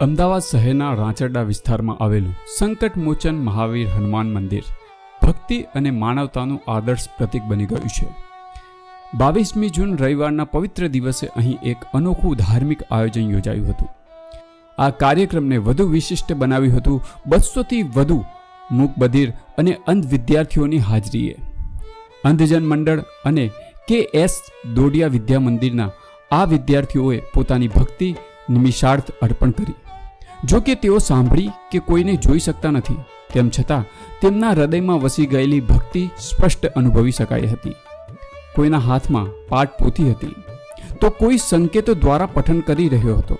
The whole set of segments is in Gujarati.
અમદાવાદ શહેરના રાંચરડા વિસ્તારમાં આવેલું સંકટમોચન મહાવીર હનુમાન મંદિર ભક્તિ અને માનવતાનું આદર્શ પ્રતીક બની ગયું છે. બાવીસમી જૂન રવિવારના પવિત્ર દિવસે અહીં એક અનોખું ધાર્મિક આયોજન યોજાયું હતું. આ કાર્યક્રમને વધુ વિશિષ્ટ બનાવ્યું હતું બસોથી વધુ મૂકબધિર અને અંધ વિદ્યાર્થીઓની હાજરીએ. અંધજન મંડળ અને કે એસ દોડિયા વિદ્યા મંદિરના આ વિદ્યાર્થીઓએ પોતાની ભક્તિ નિમિષાર્થ અર્પણ કરી. જો કે તેઓ સાંભળી કે કોઈને જોઈ શકતા નથી, તેમ છતાં તેમના હૃદયમાં વસી ગયેલી ભક્તિ સ્પષ્ટ અનુભવી શકાઈ હતી. કોઈના હાથમાં પાઠ પોથી હતી, તો કોઈ સંકેતો દ્વારા પઠન કરી રહ્યો હતો.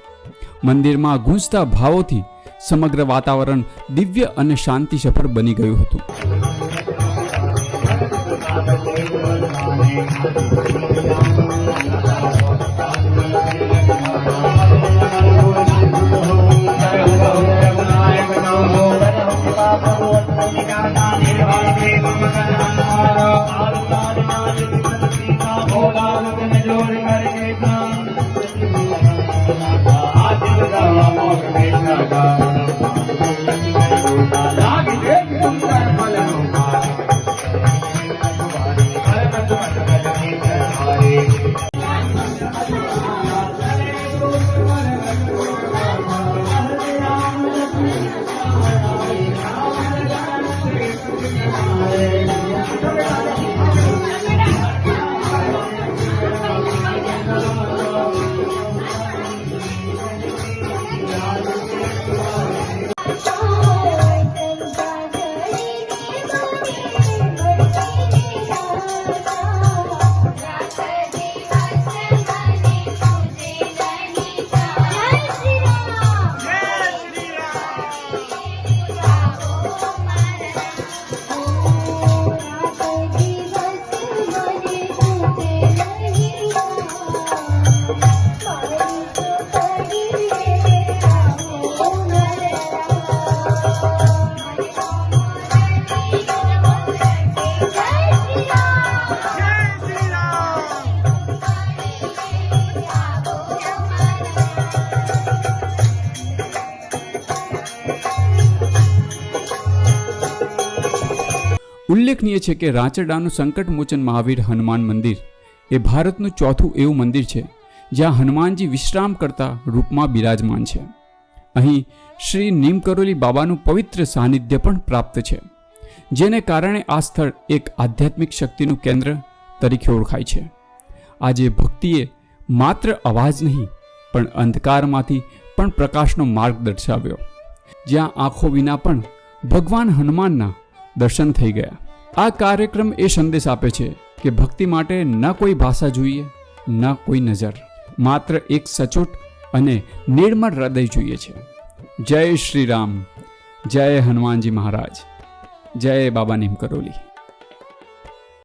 મંદિરમાં ગુંજતા ભાવોથી સમગ્ર વાતાવરણ દિવ્ય અને શાંતિ સફર બની ગયું હતું. भोला ઉલ્લેખનીય છે કે રાચરડાનું સંકટમોચન મહાવીર હનુમાન મંદિર એ ભારતનું ચોથું એવું મંદિર છે, જ્યાં હનુમાનજી વિશ્રામ કરતા રૂપમાં બિરાજમાન છે. અહીં શ્રી નીમકરોલી બાબાનું પવિત્ર સાનિધ્ય પણ પ્રાપ્ત છે, જેને કારણે આ સ્થળ એક આધ્યાત્મિક શક્તિનું કેન્દ્ર તરીકે ઓળખાય છે. આજે ભક્તિએ માત્ર અવાજ નહીં, પણ અંધકારમાંથી પણ પ્રકાશનો માર્ગ દર્શાવ્યો, જ્યાં આંખો વિના પણ ભગવાન હનુમાનના દર્શન થઈ ગયા. આ કાર્યક્રમ એ સંદેશ આપે છે કે ભક્તિ માટે ન કોઈ ભાષા જોઈએ, ન કોઈ નજર. માત્ર એક સચોટ અને નિર્મળ હૃદય જોઈએ છે. જય શ્રી રામ. જય હનુમાનજી મહારાજ. જય બાબા નીમ કરોલી.